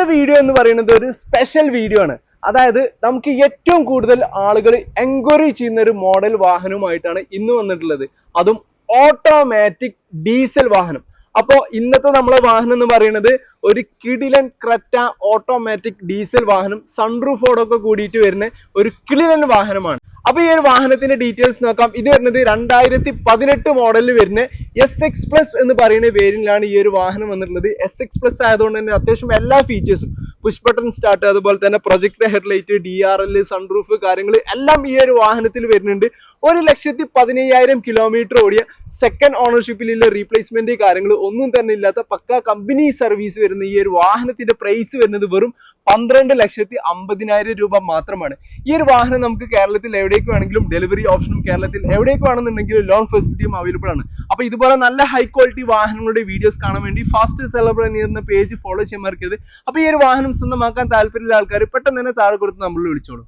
ഇന്നത്തെ വീഡിയോ എന്ന് പറയുന്നത് ഒരു സ്പെഷ്യൽ വീഡിയോ ആണ്. അതായത് നമുക്ക് ഏറ്റവും കൂടുതൽ ആളുകൾ എൻക്വയറി ചെയ്യുന്ന ഒരു മോഡൽ വാഹനവുമായിട്ടാണ് ഇന്ന് വന്നിട്ടുള്ളത്. അതും ഓട്ടോമാറ്റിക് ഡീസൽ വാഹനം. അപ്പോ ഇന്നത്തെ നമ്മളെ വാഹനം എന്ന് പറയുന്നത് ഒരു കിടിലൻ ക്രെറ്റ ഓട്ടോമാറ്റിക് ഡീസൽ വാഹനം സൺറൂഫോടൊക്കെ കൂടിയിട്ട് വരുന്ന ഒരു കിടിലൻ വാഹനമാണ്. അപ്പൊ ഈ ഒരു വാഹനത്തിന്റെ ഡീറ്റെയിൽസ് നോക്കാം. ഇത് വരുന്നത് രണ്ടായിരത്തി പതിനെട്ട് മോഡലിൽ വരുന്ന എസ് എക്സ് പ്ലസ് എന്ന് പറയുന്ന വേരിയന്റിലാണ് ഈ ഒരു വാഹനം വന്നിട്ടുള്ളത്. എസ് എക്സ് പ്ലസ് ആയതുകൊണ്ട് തന്നെ അത്യാവശ്യം എല്ലാ ഫീച്ചേഴ്സും പുഷ് ബട്ടൺ സ്റ്റാർട്ട് അതുപോലെ തന്നെ project headlight D R L sunroof കാര്യങ്ങൾ എല്ലാം ഈ ഒരു വാഹനത്തിൽ വരുന്നുണ്ട്. ഒരു ലക്ഷത്തി പതിനയ്യായിരം കിലോമീറ്റർ ഓടിയ സെക്കൻഡ് ഓണർഷിപ്പിലുള്ള റീപ്ലേസ്മെന്റ് കാര്യങ്ങൾ ഒന്നും തന്നെ ഇല്ലാത്ത പക്ക കമ്പനി സർവീസ് വരുന്ന ഈ ഒരു വാഹനത്തിന്റെ പ്രൈസ് വരുന്നത് വെറും പന്ത്രണ്ട് ലക്ഷത്തി അമ്പതിനായിരം രൂപ മാത്രമാണ്. ഈ ഒരു വാഹനം നമുക്ക് കേരളത്തിൽ എവിടേക്ക് വേണമെങ്കിലും ഡെലിവറി ഓപ്ഷനും കേരളത്തിൽ എവിടേക്ക് വേണമെന്നുണ്ടെങ്കിലും ലോൺ ഫെസിലിറ്റിയും അവൈലബിൾ ആണ്. അപ്പൊ ഇതുപോലെ നല്ല ഹൈ ക്വാളിറ്റി വാഹനങ്ങളുടെ വീഡിയോസ് കാണാൻ വേണ്ടി ഫാസ്റ്റ് സെലബ്രൻ എന്ന പേജ് ഫോളോ ചെയ്യാൻ മറക്കരുത്. അപ്പൊ ഈ ഒരു വാഹനം സ്വന്തമാക്കാൻ താല്പര്യമുള്ള ആൾക്കാർ പെട്ടെന്ന് തന്നെ താഴെ കൊടുത്ത് നമ്മൾ വിളിച്ചോളൂ.